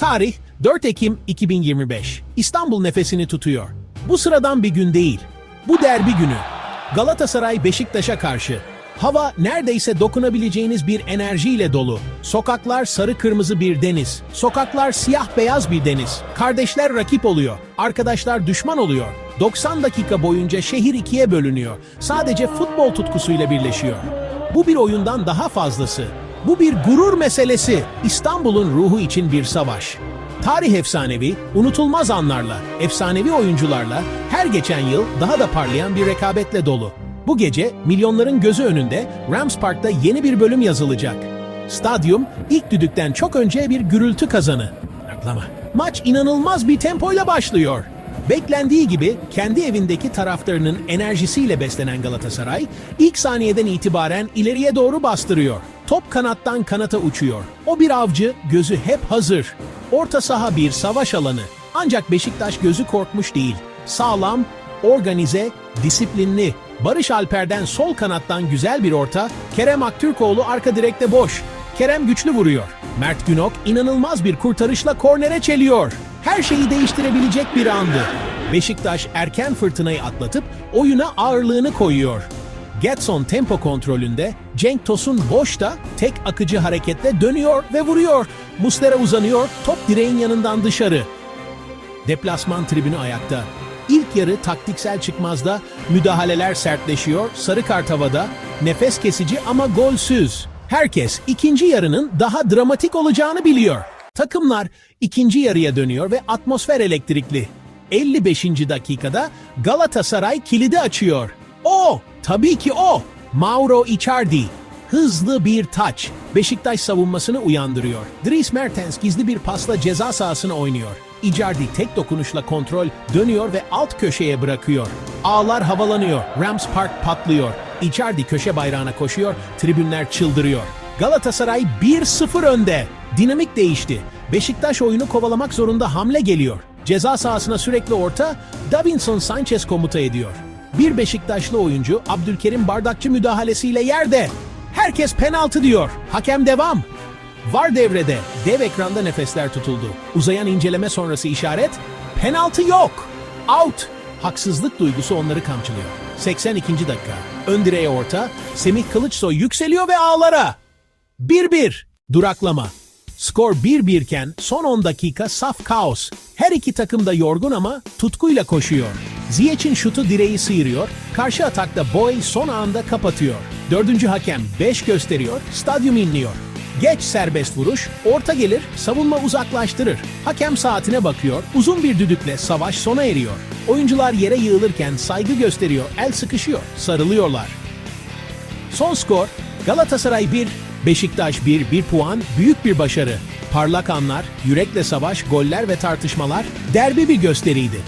Tarih 4 Ekim 2025. İstanbul nefesini tutuyor. Bu sıradan bir gün değil. Bu derbi günü. Galatasaray Beşiktaş'a karşı. Hava neredeyse dokunabileceğiniz bir enerjiyle dolu. Sokaklar sarı kırmızı bir deniz. Sokaklar siyah beyaz bir deniz. Kardeşler rakip oluyor. Arkadaşlar düşman oluyor. 90 dakika boyunca şehir ikiye bölünüyor. Sadece futbol tutkusuyla birleşiyor. Bu bir oyundan daha fazlası. Bu bir gurur meselesi. İstanbul'un ruhu için bir savaş. Tarih efsanevi, unutulmaz anlarla, efsanevi oyuncularla, her geçen yıl daha da parlayan bir rekabetle dolu. Bu gece milyonların gözü önünde Rams Park'ta yeni bir bölüm yazılacak. Stadyum ilk düdükten çok önce bir gürültü kazanı. Aklama. Maç inanılmaz bir tempoyla başlıyor. Beklendiği gibi kendi evindeki taraftarının enerjisiyle beslenen Galatasaray ilk saniyeden itibaren ileriye doğru bastırıyor. Top kanattan kanata uçuyor. O bir avcı, gözü hep hazır. Orta saha bir savaş alanı. Ancak Beşiktaş gözü korkmuş değil. Sağlam, organize, disiplinli. Barış Alper'den sol kanattan güzel bir orta. Kerem Aktürkoğlu arka direkte boş. Kerem güçlü vuruyor. Mert Günok inanılmaz bir kurtarışla kornere çeliyor. Her şeyi değiştirebilecek bir andı. Beşiktaş erken fırtınayı atlatıp oyuna ağırlığını koyuyor. Getson tempo kontrolünde, Cenk Tosun boşta tek akıcı hareketle dönüyor ve vuruyor. Muslera uzanıyor, top direğin yanından dışarı. Deplasman tribünü ayakta. İlk yarı taktiksel çıkmazda müdahaleler sertleşiyor, sarı kart havada, nefes kesici ama golsüz. Herkes ikinci yarının daha dramatik olacağını biliyor. Takımlar ikinci yarıya dönüyor ve atmosfer elektrikli. 55. dakikada Galatasaray kilidi açıyor. O, tabii ki o. Mauro Icardi. Hızlı bir taç. Beşiktaş savunmasını uyandırıyor. Dries Mertens gizli bir pasla ceza sahasına oynuyor. Icardi tek dokunuşla kontrol dönüyor ve alt köşeye bırakıyor. Ağlar havalanıyor. Rams Park patlıyor. Icardi köşe bayrağına koşuyor. Tribünler çıldırıyor. Galatasaray 1-0 önde. Dinamik değişti. Beşiktaş oyunu kovalamak zorunda hamle geliyor. Ceza sahasına sürekli orta, Davinson Sanchez komuta ediyor. Bir Beşiktaşlı oyuncu Abdülkerim Bardakçı müdahalesiyle yerde. Herkes penaltı diyor. Hakem devam. Var devrede. Dev ekranda nefesler tutuldu. Uzayan inceleme sonrası işaret. Penaltı yok. Out. Haksızlık duygusu onları kamçılıyor. 82. dakika. Ön direğe orta. Semih Kılıçsoy yükseliyor ve ağlara. 1-1. Duraklama. Skor 1-1 iken son 10 dakika saf kaos. Her iki takım da yorgun ama tutkuyla koşuyor. Ziyech'in şutu direği sıyırıyor. Karşı atakta Boy son anda kapatıyor. Dördüncü hakem 5 gösteriyor. Stadyum inliyor. Geç serbest vuruş, orta gelir, savunma uzaklaştırır. Hakem saatine bakıyor, uzun bir düdükle savaş sona eriyor. Oyuncular yere yığılırken saygı gösteriyor, el sıkışıyor, sarılıyorlar. Son skor Galatasaray 1, Beşiktaş 1, 1 puan, büyük bir başarı. Parlak anlar, yürekle savaş, goller ve tartışmalar derbi bir gösteriydi.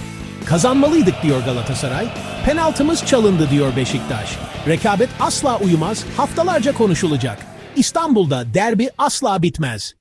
Kazanmalıydık diyor Galatasaray. Penaltımız çalındı diyor Beşiktaş. Rekabet asla uyumaz, haftalarca konuşulacak. İstanbul'da derbi asla bitmez.